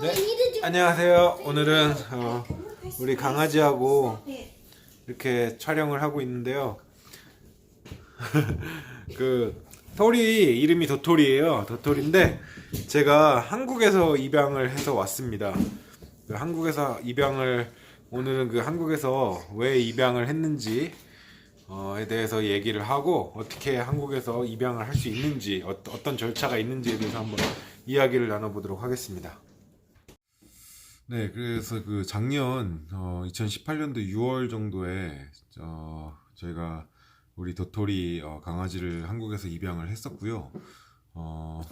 네, 안녕하세요. 오늘은 어, 우리 강아지하고 이렇게 촬영을 하고 있는데요. 그 토리 이름이 도토리예요. 도토리인데 제가 한국에서 입양을 해서 왔습니다. 그 한국에서 입양을 오늘은 그 한국에서 왜 입양을 했는지 어,에 대해서 얘기를 하고 어떻게 한국에서 입양을 할 수 있는지 어, 어떤 절차가 있는지에 대해서 한번 이야기를 나눠보도록 하겠습니다. 네, 그래서 그 작년 어, 2018년도 6월 정도에 어, 저희가 우리 도토리 어, 강아지를 한국에서 입양을 했었고요. 어,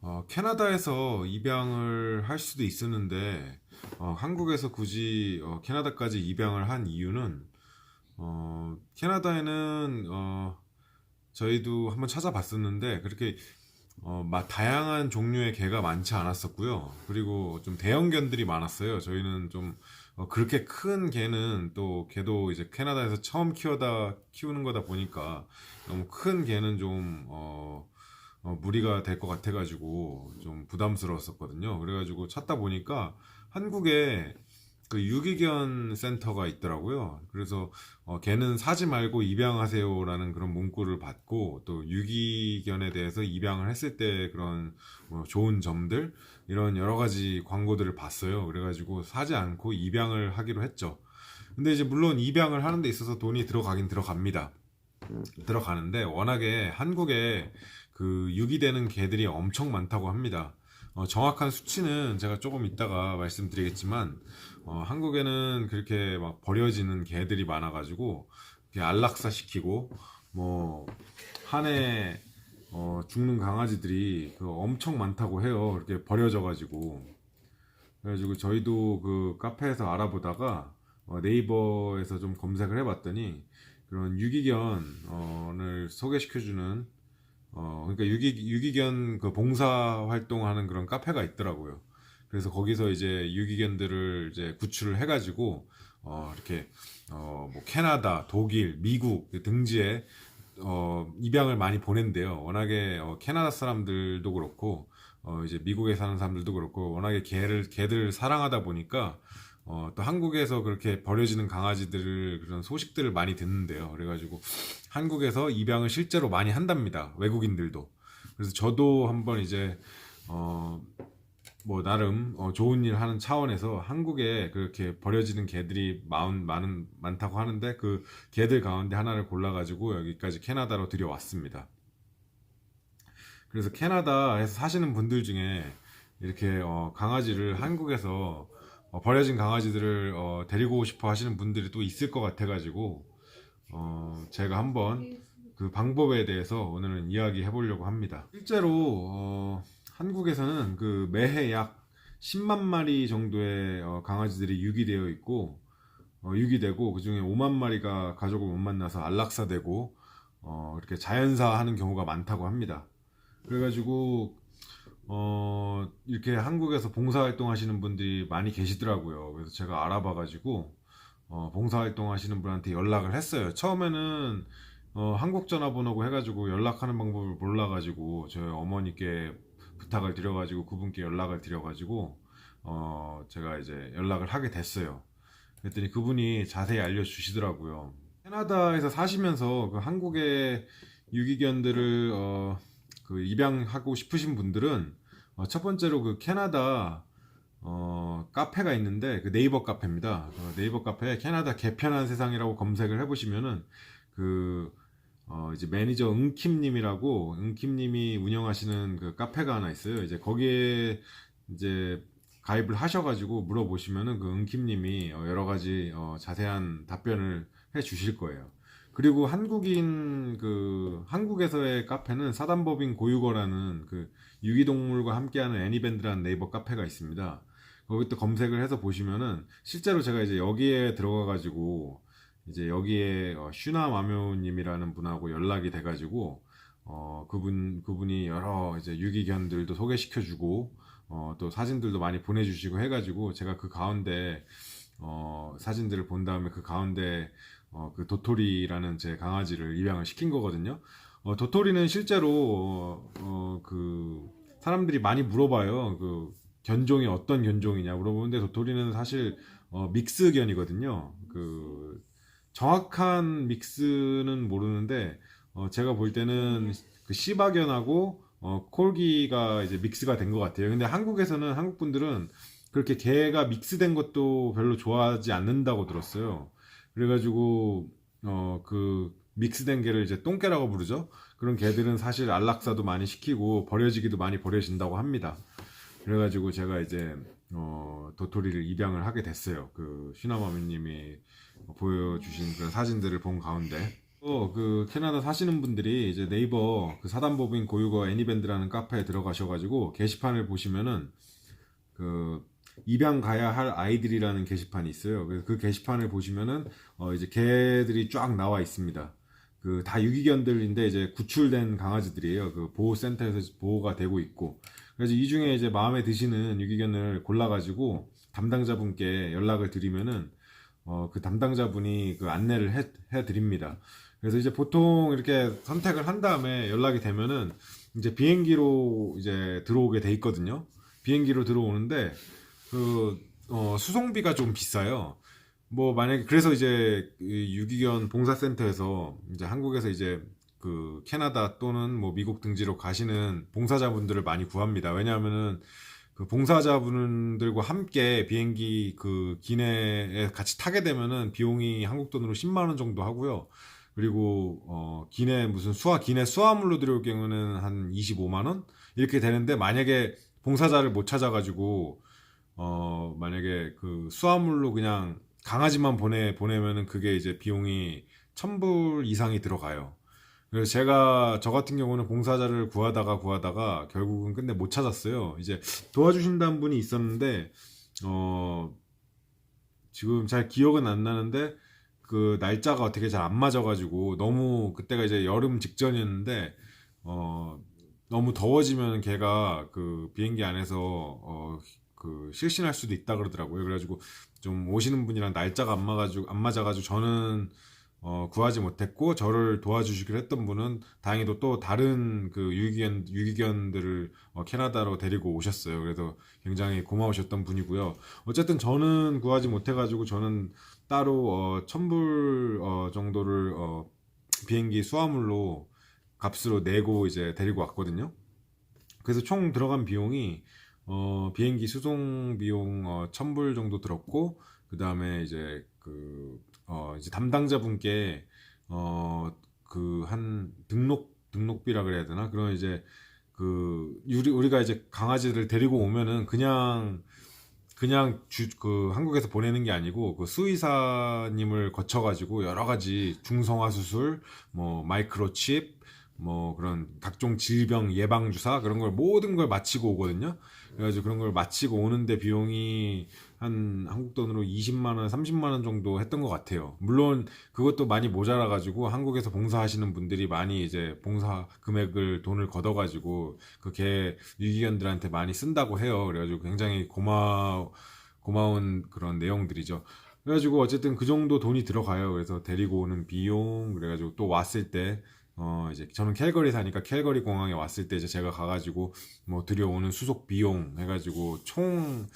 어, 캐나다에서 입양을 할 수도 있었는데 어, 한국에서 굳이 어, 캐나다까지 입양을 한 이유는 어, 캐나다에는 어, 저희도 한번 찾아봤었는데 그렇게 어, 막 다양한 종류의 개가 많지 않았었고요. 그리고 좀 대형견들이 많았어요. 저희는 좀 어, 그렇게 큰 개는 또 개도 이제 캐나다에서 처음 키워다 키우는 거다 보니까 너무 큰 개는 좀 어, 어, 무리가 될 것 같아가지고 좀 부담스러웠었거든요. 그래가지고 찾다 보니까 한국에 그 유기견 센터가 있더라고요. 그래서 어, 개는 사지 말고 입양하세요라는 그런 문구를 받고 또 유기견에 대해서 입양을 했을 때 그런 뭐 좋은 점들 이런 여러 가지 광고들을 봤어요. 그래가지고 사지 않고 입양을 하기로 했죠. 근데 이제 물론 입양을 하는 데 있어서 돈이 들어가긴 들어갑니다. 들어가는데 워낙에 한국에 그 유기되는 개들이 엄청 많다고 합니다. 어, 정확한 수치는 제가 조금 이따가 말씀드리겠지만 어, 한국에는 그렇게 막 버려지는 개들이 많아가지고 안락사 시키고 뭐 한해 어, 죽는 강아지들이 그 엄청 많다고 해요. 이렇게 버려져가지고 그래가지고 저희도 그 카페에서 알아보다가 어, 네이버에서 좀 검색을 해봤더니 그런 유기견을 소개시켜주는 어, 그러니까 유기, 유기견 그 봉사 활동하는 그런 카페가 있더라고요. 그래서 거기서 이제 유기견들을 이제 구출을 해가지고, 어, 이렇게, 어, 뭐, 캐나다, 독일, 미국 등지에, 어, 입양을 많이 보낸대요. 워낙에, 어, 캐나다 사람들도 그렇고, 어, 이제 미국에 사는 사람들도 그렇고, 워낙에 개를, 개들 사랑하다 보니까, 어, 또 한국에서 그렇게 버려지는 강아지들을 그런 소식들을 많이 듣는데요. 그래가지고 한국에서 입양을 실제로 많이 한답니다. 외국인들도. 그래서 저도 한번 이제 어, 뭐 나름 어, 좋은 일 하는 차원에서 한국에 그렇게 버려지는 개들이 많은 많은 많다고 하는데 그 개들 가운데 하나를 골라가지고 여기까지 캐나다로 들여왔습니다. 그래서 캐나다에서 사시는 분들 중에 이렇게 어, 강아지를 한국에서 어, 버려진 강아지들을 어, 데리고 싶어 하시는 분들이 또 있을 것 같아가지고 어, 제가 한번 그 방법에 대해서 오늘은 이야기 해 보려고 합니다. 실제로 어, 한국에서는 그 매해 약 10만 마리 정도의 어, 강아지들이 유기되어 있고 어, 유기되고 그 중에 5만 마리가 가족을 못 만나서 안락사되고 어, 이렇게 자연사하는 경우가 많다고 합니다. 그래가지고 어, 이렇게 한국에서 봉사활동 하시는 분들이 많이 계시더라고요. 그래서 제가 알아봐가지고, 어, 봉사활동 하시는 분한테 연락을 했어요. 처음에는, 어, 한국 전화번호고 해가지고 연락하는 방법을 몰라가지고, 저희 어머니께 부탁을 드려가지고, 그분께 연락을 드려가지고, 어, 제가 이제 연락을 하게 됐어요. 그랬더니 그분이 자세히 알려주시더라고요. 캐나다에서 사시면서 그 한국의 유기견들을, 어, 그 입양하고 싶으신 분들은 어, 첫 번째로 그 캐나다 어, 카페가 있는데 그 네이버 카페입니다. 어, 네이버 카페에 캐나다 개편한 세상이라고 검색을 해보시면은 그 어, 이제 매니저 은킴님이라고 은킴님이 운영하시는 그 카페가 하나 있어요. 이제 거기에 이제 가입을 하셔가지고 물어보시면은 그 은킴님이 어, 여러 가지 어, 자세한 답변을 해 주실 거예요. 그리고 한국인 그 한국에서의 카페는 사단법인 고유거라는 그 유기동물과 함께하는 애니밴드라는 네이버 카페가 있습니다. 거기 또 검색을 해서 보시면은 실제로 제가 이제 여기에 들어가 가지고 이제 여기에 어, 슈나 마묘님이라는 분하고 연락이 돼가지고 어 그분 그분이 여러 이제 유기견들도 소개시켜주고 어 또 사진들도 많이 보내주시고 해가지고 제가 그 가운데 어 사진들을 본 다음에 그 가운데 어, 그 도토리라는 제 강아지를 입양을 시킨 거거든요. 어, 도토리는 실제로 어, 어, 그 사람들이 많이 물어봐요. 그 견종이 어떤 견종이냐 물어보는데 도토리는 사실 어, 믹스견이거든요. 그 정확한 믹스는 모르는데 어, 제가 볼 때는 그 시바견하고 어, 콜기가 이제 믹스가 된 것 같아요. 근데 한국에서는 한국 분들은 그렇게 개가 믹스된 것도 별로 좋아하지 않는다고 들었어요. 그래가지고 어 그 믹스된 개를 이제 똥개라고 부르죠. 그런 개들은 사실 안락사도 많이 시키고 버려지기도 많이 버려진다고 합니다. 그래가지고 제가 이제 어 도토리를 입양을 하게 됐어요. 그 슈나마미님이 보여주신 그런 사진들을 본 가운데 또 그 캐나다 사시는 분들이 이제 네이버 그 사단법인 고유거 애니밴드라는 카페에 들어가셔가지고 게시판을 보시면은 그 입양 가야 할 아이들이라는 게시판이 있어요. 그래서 그 게시판을 보시면은 어 이제 개들이 쫙 나와 있습니다. 그 다 유기견들인데 이제 구출된 강아지들이에요. 그 보호센터에서 보호가 되고 있고. 그래서 이 중에 이제 마음에 드시는 유기견을 골라가지고 담당자분께 연락을 드리면은 어 그 담당자분이 그 안내를 해, 해 드립니다. 그래서 이제 보통 이렇게 선택을 한 다음에 연락이 되면은 이제 비행기로 이제 들어오게 돼 있거든요. 비행기로 들어오는데 그 어, 수송비가 좀 비싸요. 뭐 만약에 그래서 이제 이 유기견 봉사센터에서 이제 한국에서 이제 그 캐나다 또는 뭐 미국 등지로 가시는 봉사자분들을 많이 구합니다. 왜냐하면은 그 봉사자분들과 함께 비행기 그 기내에 같이 타게 되면은 비용이 한국 돈으로 10만 원 정도 하고요. 그리고 어 기내 무슨 수화 기내 수화물로 들어올 경우는 한 25만 원 이렇게 되는데 만약에 봉사자를 못 찾아가지고 어 만약에 그 수화물로 그냥 강아지만 보내 보내면은 그게 이제 비용이 1000불 이상이 들어가요. 그래서 제가 저 같은 경우는 봉사자를 구하다가 구하다가 결국은 근데 못 찾았어요. 이제 도와주신다는 분이 있었는데 어 지금 잘 기억은 안 나는데 그 날짜가 어떻게 잘 안 맞아가지고 너무 그때가 이제 여름 직전이었는데 어 너무 더워지면 걔가 그 비행기 안에서 어 그 실신할 수도 있다 그러더라고요. 그래가지고 좀 오시는 분이랑 날짜가 안 맞아가지고 안 맞아가지고 저는 어, 구하지 못했고 저를 도와주시기로 했던 분은 다행히도 또 다른 그 유기견 유기견들을 어, 캐나다로 데리고 오셨어요. 그래서 굉장히 고마우셨던 분이고요. 어쨌든 저는 구하지 못해가지고 저는 따로 어, 천불 어, 정도를 어, 비행기 수화물로 값으로 내고 이제 데리고 왔거든요. 그래서 총 들어간 비용이 어, 비행기 수송 비용 어, 천불 정도 들었고 그 다음에 이제 그 어, 이제 담당자분께 어, 그 한 등록 등록비라 그래야 되나? 그런 이제 그 우리 우리가 이제 강아지를 데리고 오면은 그냥 그냥 주, 그 한국에서 보내는 게 아니고 그 수의사님을 거쳐 가지고 여러 가지 중성화 수술, 뭐 마이크로칩, 뭐 그런 각종 질병 예방 주사 그런 걸 모든 걸 마치고 오거든요. 그래가지고 그런 걸 마치고 오는데 비용이 한 한국 돈으로 20만 원, 30만 원 정도 했던 것 같아요. 물론 그것도 많이 모자라 가지고 한국에서 봉사하시는 분들이 많이 이제 봉사 금액을 돈을 걷어가지고 그 개 유기견들한테 많이 쓴다고 해요. 그래가지고 굉장히 고마 고마운 그런 내용들이죠. 그래가지고 어쨌든 그 정도 돈이 들어가요. 그래서 데리고 오는 비용 그래가지고 또 왔을 때 어 이제 저는 캘거리 사니까 캘거리 공항에 왔을 때 이제 제가 가가지고 뭐 들여오는 수속 비용 해가지고 총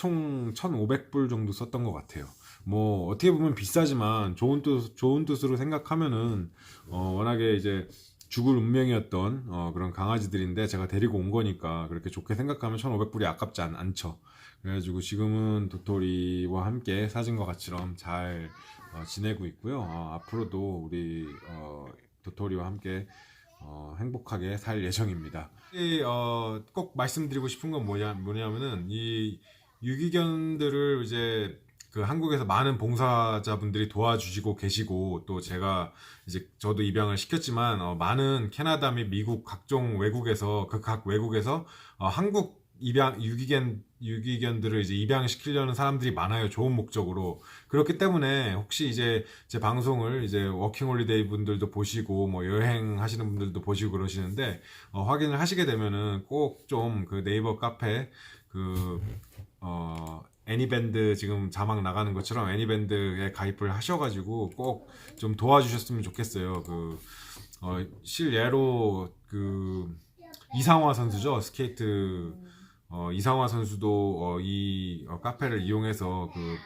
총 1,500불 정도 썼던 것 같아요. 뭐 어떻게 보면 비싸지만 좋은 뜻 좋은 뜻으로 생각하면은 어 워낙에 이제 죽을 운명이었던 어 그런 강아지들인데 제가 데리고 온 거니까 그렇게 좋게 생각하면 1,500불이 아깝지 않, 않죠. 그래가지고 지금은 도토리와 함께 사진과 같이럼 잘 어, 지내고 있고요. 어, 앞으로도 우리 어, 도토리와 함께 어, 행복하게 살 예정입니다. 이, 어, 꼭 말씀드리고 싶은 건 뭐냐, 뭐냐면은 이 유기견들을 이제 그 한국에서 많은 봉사자분들이 도와주시고 계시고 또 제가 이제 저도 입양을 시켰지만 어, 많은 캐나다 및 미국 각종 외국에서 그 각 외국에서 어, 한국 입양 유기견 유기견들을 이제 입양시키려는 사람들이 많아요. 좋은 목적으로. 그렇기 때문에 혹시 이제 제 방송을 이제 워킹홀리데이 분들도 보시고 뭐 여행하시는 분들도 보시고 그러시는데 어, 확인을 하시게 되면은 꼭 좀 그 네이버 카페 그 어, 애니밴드 지금 자막 나가는 것처럼 애니밴드에 가입을 하셔가지고 꼭 좀 도와주셨으면 좋겠어요. 그 어, 실예로 그 이상화 선수죠 스케이트 어, 이상화 선수도 어, 이 어, 카페를 이용해서 그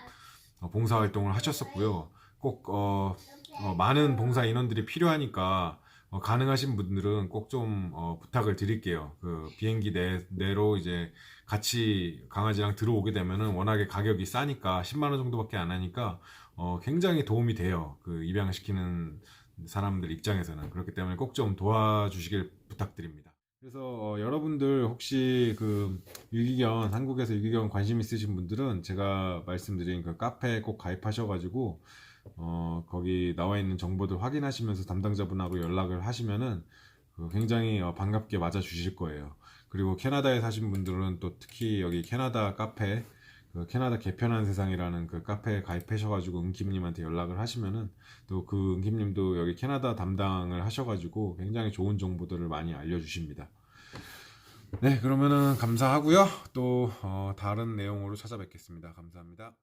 어, 봉사 활동을 하셨었고요. 꼭 어, 어, 많은 봉사 인원들이 필요하니까 어, 가능하신 분들은 꼭좀 어, 부탁을 드릴게요. 그 비행기 내, 내로 이제 같이 강아지랑 들어오게 되면은 워낙에 가격이 싸니까 10만 원 정도밖에 안 하니까 어, 굉장히 도움이 돼요. 그 입양시키는 사람들 입장에서는 그렇기 때문에 꼭 좀 도와주시길 부탁드립니다. 그래서 어, 여러분들 혹시 그 유기견 한국에서 유기견 관심 있으신 분들은 제가 말씀드린 그 카페에 꼭 가입하셔가지고 어, 거기 나와 있는 정보들 확인하시면서 담당자분하고 연락을 하시면은 그 굉장히 어, 반갑게 맞아 주실 거예요. 그리고 캐나다에 사신 분들은 또 특히 여기 캐나다 카페 그 캐나다 개편한 세상이라는 그 카페에 가입하셔가지고 은킴님한테 연락을 하시면은 또 그 은킴님도 여기 캐나다 담당을 하셔가지고 굉장히 좋은 정보들을 많이 알려주십니다. 네, 그러면은 감사하고요. 또 어, 다른 내용으로 찾아뵙겠습니다. 감사합니다.